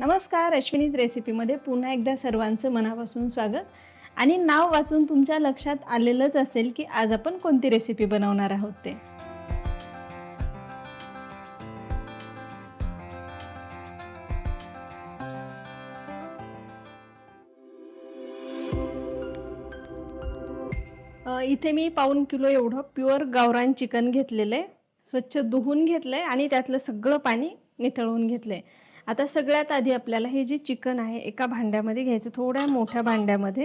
नमस्कार अश्विनीज रेसिपीमध्ये पुन्हा एकदा सर्वांचं मनापासून स्वागत. आणि नाव वाचून तुमच्या लक्षात आलेलंच असेल की आज आपण कोणती रेसिपी बनवणार आहोत ते. इथे मी पाऊन किलो एवढं प्युअर गावरान चिकन घेतलेलं आहे. स्वच्छ धुवून घेतलं आहे आणि त्यातलं सगळं पाणी निथळवून घेतलं आहे आता सगळ्यात आधी आपल्याला हे जे चिकन आहे एका भांड्यामध्ये घ्यायचं. थोड्या मोठ्या भांड्यामध्ये.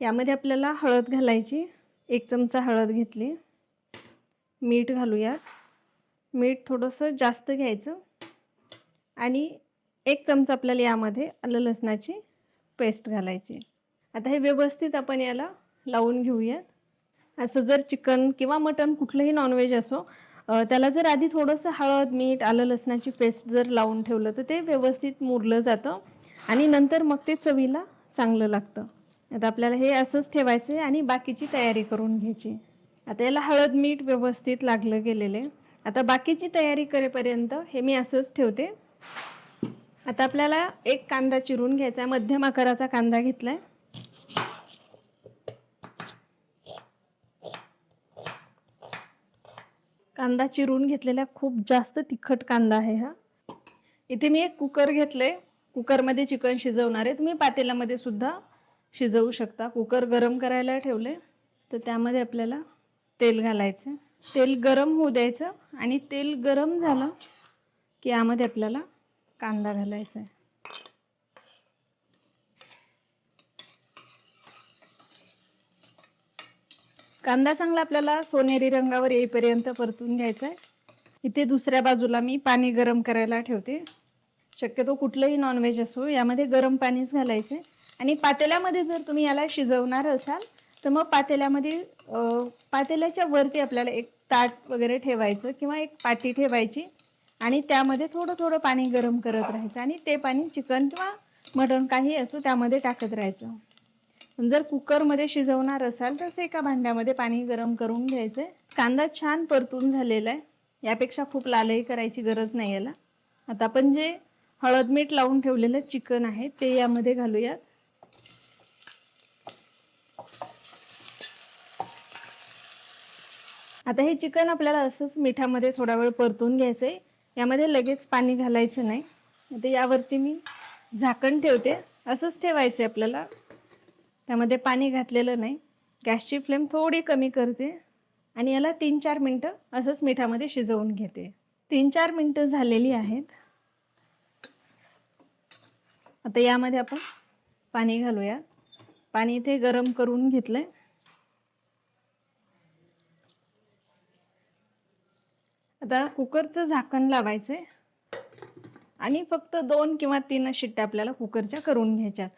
यामध्ये आपल्याला हळद घालायची. एक चमचा हळद घेतली. मीठ घालूया. मीठ थोडंसं जास्त घ्यायचं. आणि एक चमचा आपल्याला यामध्ये आलं लसणाची पेस्ट घालायची. आता हे व्यवस्थित आपण याला लावून घेऊयात. असं जर चिकन किंवा मटण कुठलंही नॉनव्हेज असो त्याला जर आधी थोडंसं हळद मीठ आलं लसणाची पेस्ट जर लावून ठेवलं तर ते व्यवस्थित मुरलं जातं आणि नंतर मग ते चवीला चांगलं लागतं. आता आपल्याला हे असंच ठेवायचं आहे आणि बाकीची तयारी करून घ्यायची. आता याला हळद मीठ व्यवस्थित लागलं गेलेलं आहे. आता बाकीची तयारी करेपर्यंत हे मी असंच ठेवते. आता आपल्याला एक कांदा चिरून घ्यायचा आहे. मध्यम आकाराचा कांदा घेतला आहे कांदा चिरून घेतलेला खूप जास्त तिखट कांदा आहे हा. इथे मी एक कुकर घेतले कुकरमध्ये चिकन शिजवणार आहे. तुम्ही पातेल्यामध्ये सुद्धा शिजवू शकता. कुकर गरम करायला ठेवले तर त्यामध्ये आपल्याला तेल घालायचं. तेल गरम होऊ द्यायचं आणि तेल गरम झालं की यामध्ये आपल्याला कांदा घालायचा आहे. कांदा चांगला आपल्याला सोनेरी रंगावर येईपर्यंत परतून घ्यायचा आहे इथे दुसऱ्या बाजूला मी पाणी गरम करायला ठेवते. शक्यतो कुठलंही नॉनव्हेज असो यामध्ये गरम पाणीच घालायचे आणि पातेल्यामध्ये जर तुम्ही याला शिजवणार असाल तर मग पातेल्यामध्ये पातेल्याच्या वरती आपल्याला एक ताट वगैरे ठेवायचं किंवा एक पाटी ठेवायची. आणि त्यामध्ये थोडं थोडं पाणी गरम करत राहायचं. आणि ते पाणी चिकन किंवा मटण काही असो त्यामध्ये टाकत राहायचं. जर कुकरमध्ये शिजवणार असाल तर एका भांड्यामध्ये पाणी गरम करून घ्यायचं कांदा छान परतून झालेला आहे. यापेक्षा खूप लालही करायची गरज नाही याला. आता आपण जे हळद मीठ लावून ठेवलेलं चिकन आहे ते यामध्ये घालूयात. आता हे चिकन आपल्याला असंच मिठामध्ये थोडा वेळ परतून घ्यायचं आहे यामध्ये लगेच पाणी घालायचं नाही. आता यावरती मी झाकण ठेवते. असंच ठेवायचं आहे आपल्याला. त्यामध्ये पाणी घातलेलं नाही. गॅसची फ्लेम थोडी कमी करते आणि याला तीन चार मिनटं असंच मिठामध्ये शिजवून घेते. तीन चार मिनटं झालेली आहेत. आता यामध्ये आपण पाणी घालूया. पाणी इथे गरम करून घेतलं आहे आता कुकरचं झाकण लावायचं आहे आणि फक्त दोन किंवा तीन शिट्ट्या आपल्याला कुकरच्या करून घ्यायच्यात.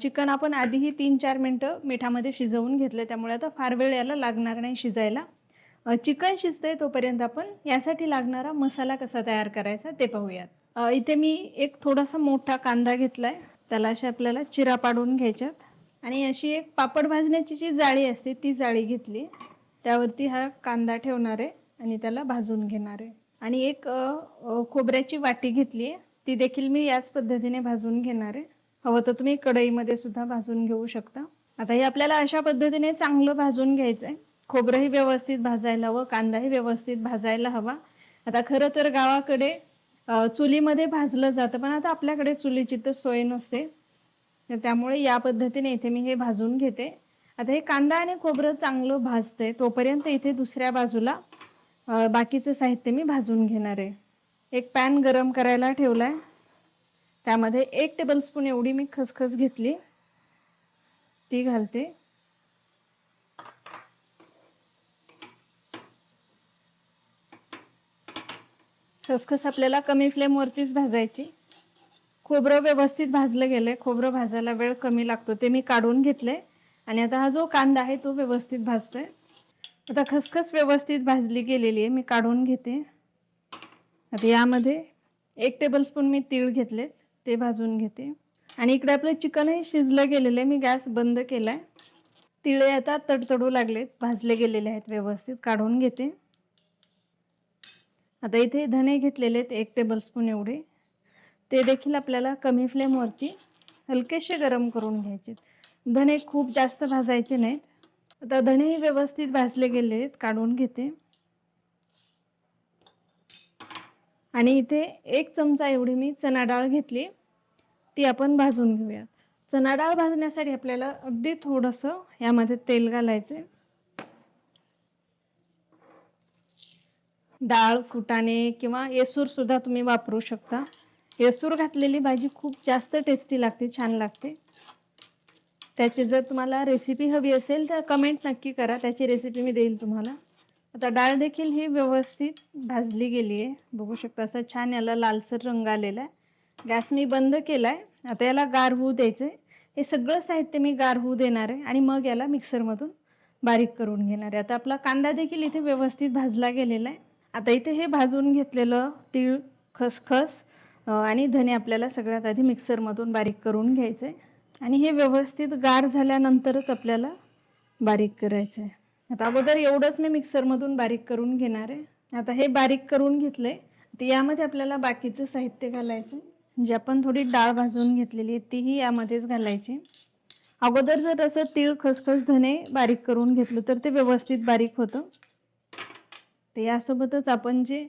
चिकन आपण आधीही तीन चार मिनटं मिठामध्ये शिजवून घेतलं त्यामुळे आता फार वेळ याला लागणार नाही शिजायला. चिकन शिजतंय तोपर्यंत आपण यासाठी लागणारा मसाला कसा तयार करायचा ते पाहूयात. इथे मी एक थोडासा मोठा कांदा घेतला आहे त्याला अशा आपल्याला चिरा पाडून घ्यायच्यात. आणि अशी एक पापड भाजण्याची जी जाळी असते ती जाळी घेतली. त्यावरती हा कांदा ठेवणार आहे आणि त्याला भाजून घेणार आहे. आणि एक खोबऱ्याची वाटी घेतली आहे ती देखील मी याच पद्धतीने भाजून घेणार आहे. हवं तर तुम्ही कढईमध्ये सुद्धा भाजून घेऊ शकता. आता हे आपल्याला अशा पद्धतीने चांगलं भाजून घ्यायचं आहे खोबरंही व्यवस्थित भाजायला हवं कांदाही व्यवस्थित भाजायला हवा. आता खरं तर गावाकडे चुलीमध्ये भाजलं जातं पण आता आपल्याकडे चुलीची तर सोय नसते. तर त्यामुळे या पद्धतीने इथे मी हे भाजून घेते. आता हे कांदा आणि खोबरं चांगलं भाजते तोपर्यंत इथे दुसऱ्या बाजूला बाकीचं साहित्य मी भाजून घेणार आहे. एक पॅन गरम करायला ठेवला आहे त्यामध्ये एक टेबलस्पून एवढी मी खसखस घेतली. ती घालते. खसखस आपल्याला कमी फ्लेमवरतीच भाजायची. खोबरं व्यवस्थित भाजलं गेलंय. खोबरं भाजायला वेळ कमी लागतो. ते मी काढून घेतले. आणि आता हा जो कांदा आहे तो व्यवस्थित भाजतोय. आता खसखस व्यवस्थित भाजली गेलेली आहे. मी काढून घेते. आता यामध्ये एक टेबलस्पून मी तीळ घेतलेत. ते भाजून घेते. आणि इकडे आपलं चिकनही शिजलं गेलेलं आहे. मी गॅस बंद केला आहे तिळे आता तडतडू लागलेत. भाजले गेलेले आहेत व्यवस्थित. काढून घेते. आता इथे धने घेतलेले आहेत एक टेबलस्पून एवढे. ते देखील आपल्याला कमी फ्लेमवरती हलकेसे गरम करून घ्यायचे धने खूप जास्त भाजायचे नाहीत. आता धणेही व्यवस्थित भाजले गेले आहेत. काढून घेते. आणि इथे एक चमचा एवढी मी चणा डाळ घेतली. ती आपण भाजून घेऊया. चणा डाळ भाजण्यासाठी आपल्याला अगदी थोडंसं यामध्ये तेल घालायचं डाळ फुटाणे किंवा येसूर सुद्धा तुम्ही वापरू शकता. येसूर घातलेली भाजी खूप जास्त टेस्टी लागते छान लागते. त्याची जर तुम्हाला रेसिपी हवी असेल तर कमेंट नक्की करा. त्याची रेसिपी मी देईल तुम्हाला. आता डाळ देखील ही व्यवस्थित भाजली गेली आहे बघू शकता असं छान याला लालसर रंग आलेला आहे. गॅस मी बंद केला आहे आता याला गार होऊ द्यायचं आहे हे सगळं साहित्य मी गार होऊ देणार आहे आणि मग याला मिक्सरमधून बारीक करून घेणार आहे. आता आपला कांदा देखील इथे व्यवस्थित भाजला गेलेला आहे. आता इथे हे भाजून घेतलेलं तीळ खसखस आणि धने आपल्याला सगळ्यात आधी मिक्सरमधून बारीक करून घ्यायचं आहे आणि हे व्यवस्थित गार झाल्यानंतरच आपल्याला बारीक करायचं आहे आता अगोदर एवढंच मी मिक्सरमधून बारीक करून घेणार आहे. आता हे बारीक करून घेतलं आहे तर यामध्ये आपल्याला बाकीचं साहित्य घालायचं आहे. जे आपण थोडी डाळ भाजून घेतलेली आहे तीही यामध्येच घालायची. अगोदर जर असं तीळ खसखस धने बारीक करून घेतलं तर ते व्यवस्थित बारीक होतं. तर यासोबतच आपण जे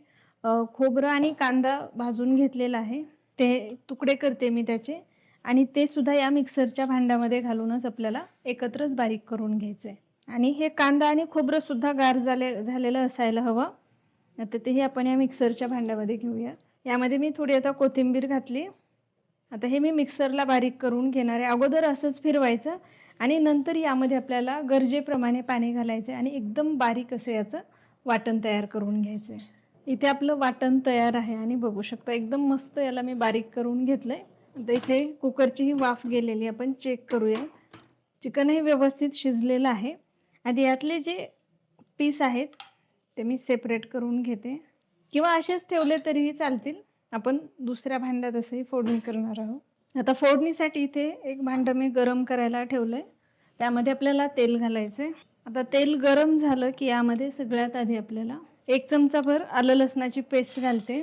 खोबरं आणि कांदा भाजून घेतलेला आहे ते तुकडे करते मी त्याचे. आणि ते सुद्धा या मिक्सरच्या भांड्यामध्ये घालूनच आपल्याला एकत्रच बारीक करून घ्यायचं आहे आणि हे कांदा आणि खोबरं सुद्धा गार झाले झालेलं असायला हवं. आता तेही आपण या मिक्सरच्या भांड्यामध्ये घेऊया. यामध्ये मी थोडी आता कोथिंबीर घातली. आता हे मी मिक्सरला बारीक करून घेणार आहे. अगोदर असंच फिरवायचं आणि नंतर यामध्ये आपल्याला गरजेप्रमाणे पाणी घालायचं आणि एकदम बारीक असं याचं वाटण तयार करून घ्यायचं आहे. इथे आपलं वाटण तयार आहे आणि बघू शकता एकदम मस्त याला मी बारीक करून घेतलं आहे आता इथे कुकरची ही वाफ गेलेली आपण चेक करूया. चिकनही व्यवस्थित शिजलेलं आहे. आणि यातले जे पीस आहेत ते मी सेपरेट करून घेते. किंवा असेच ठेवले तरीही चालतील. आपण दुसऱ्या भांड्यात असंही फोडणी करणार आहोत. आता फोडणीसाठी इथे एक भांडं मी गरम करायला ठेवलं आहे त्यामध्ये आपल्याला तेल घालायचं आहे आता तेल गरम झालं की यामध्ये सगळ्यात आधी आपल्याला एक चमचाभर आलं लसणाची पेस्ट घालते.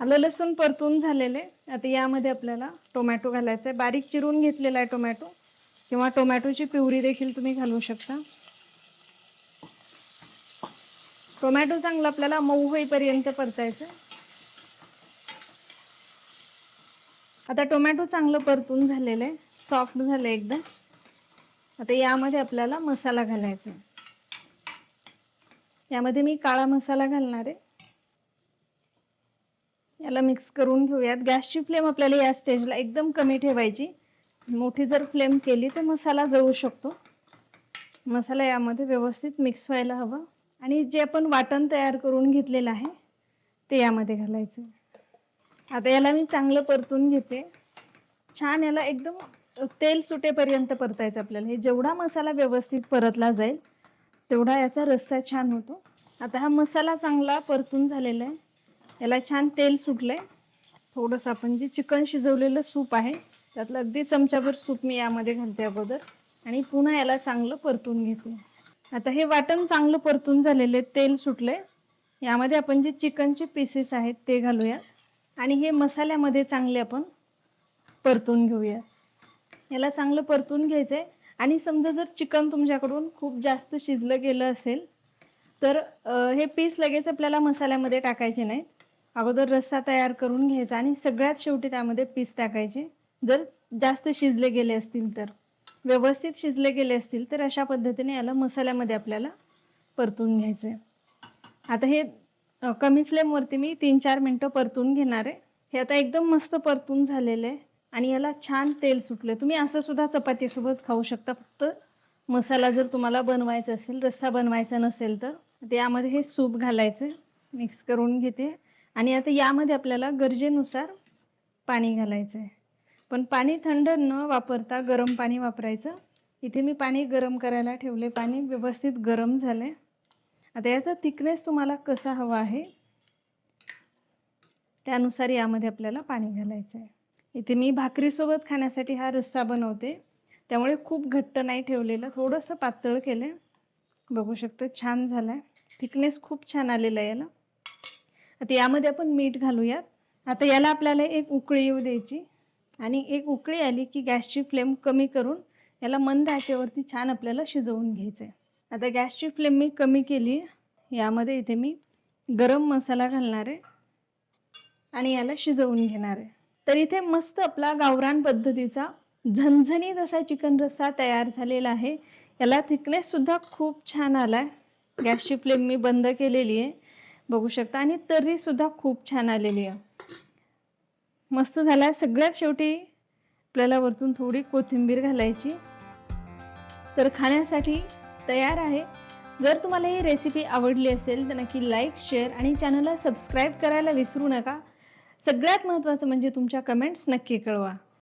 आलं लसूण परतून झालेले. आता यामध्ये आपल्याला टोमॅटो घालायचा आहे बारीक चिरून घेतलेला आहे टोमॅटो. किंवा टोमॅटोची प्युरी देखील तुम्ही घालू शकता. टोमॅटो चांगला आपल्याला मऊ होईपर्यंत परतायचं. आता टोमॅटो चांगलं परतून झालेलं आहे. सॉफ्ट झालं एकदम. आता यामध्ये आपल्याला मसाला घालायचा आहे. यामध्ये मी काळा मसाला घालणार आहे. याला मिक्स करून घेऊयात. गॅसची फ्लेम आपल्याला या स्टेजला एकदम कमी ठेवायची. मोठी जर फ्लेम केली तर मसाला जळू शकतो. मसाला यामध्ये व्यवस्थित मिक्स व्हायला हवा. आणि जे आपण वाटण तयार करून घेतलेलं आहे ते यामध्ये घालायचं. आता याला मी चांगलं परतून घेते. छान याला एकदम तेल सुटेपर्यंत परतायचं आपल्याला. हे जेवढा मसाला व्यवस्थित परतला जाईल तेवढा याचा रस्सा छान होतो. आता हा मसाला चांगला परतून झालेला आहे. याला छान तेल सुटलं आहे थोडंसं आपण जे चिकन शिजवलेलं सूप आहे त्यातलं अगदी चमचाभर सूप मी यामध्ये घालते अगोदर. आणि पुन्हा याला चांगलं परतून घेते. आता हे वाटण चांगलं परतून झालेले तेल सुटले. यामध्ये आपण जे चिकनचे पीसेस आहेत ते घालूया. आणि हे मसाल्यामध्ये चांगले आपण परतून घेऊया. याला चांगलं परतून घ्यायचं आहे आणि समजा जर चिकन तुमच्याकडून खूप जास्त शिजलं गेलं असेल तर हे पीस लगेच आपल्याला मसाल्यामध्ये टाकायचे नाहीत. अगोदर रस्सा तयार करून घ्यायचा आणि सगळ्यात शेवटी त्यामध्ये पीस टाकायचे. जर जास्त शिजले गेले असतील तर व्यवस्थित शिजले गेले असतील तर अशा पद्धतीने याला मसाल्यामध्ये आपल्याला परतून घ्यायचं आहे आता हे कमी फ्लेमवरती मी तीन चार मिनटं परतून घेणार आहे. हे आता एकदम मस्त परतून झालेलं आहे आणि याला छान तेल सुटलं तुम्ही असं सुद्धा चपातीसोबत खाऊ शकता. फक्त मसाला जर तुम्हाला बनवायचा असेल रस्सा बनवायचा नसेल तर त्यामध्ये हे सूप घालायचं मिक्स करून घेते. आणि आता यामध्ये आपल्याला गरजेनुसार पाणी घालायचं आहे पण पाणी थंड न वापरता गरम पाणी वापरायचं. इथे मी पाणी गरम करायला ठेवले. पाणी व्यवस्थित गरम झालं आहे आता याचा थिकनेस तुम्हाला कसा हवा आहे? त्यानुसार यामध्ये आपल्याला पाणी घालायचं आहे इथे मी भाकरीसोबत खाण्यासाठी हा रस्सा बनवते. त्यामुळे खूप घट्ट नाही ठेवलेलं. थोडंसं पातळ केलं बघू शकतो छान झालं आहे थिकनेस खूप छान आलेला आहे याला. आता यामध्ये आपण मीठ घालूयात. आता याला आपल्याला एक उकळी येऊ द्यायची. आणि एक उकळी आली की गॅसची फ्लेम कमी करून याला मंद आचेवरती छान आपल्याला शिजवून घ्यायचं आहे आता गॅसची फ्लेम मी कमी केली आहे यामध्ये इथे मी गरम मसाला घालणार आहे आणि याला शिजवून घेणार आहे. तर इथे मस्त आपला गावरान पद्धतीचा झणझणीत असा चिकन रस्सा तयार झालेला आहे. याला थिकनेससुद्धा खूप छान आला आहे गॅसची फ्लेम मी बंद केलेली आहे. बघू शकता आणि तर्रीसुद्धा खूप छान आलेली आहे. मस्त झाला. आहे सगळ्यात शेवटी आपल्याला वरतून थोडी कोथिंबीर घालायची. तर खाण्यासाठी तयार आहे. जर तुम्हाला ही रेसिपी आवडली असेल तर नक्की लाईक शेअर आणि चॅनलला सबस्क्राईब करायला विसरू नका. सगळ्यात महत्त्वाचं म्हणजे तुमच्या कमेंट्स नक्की कळवा.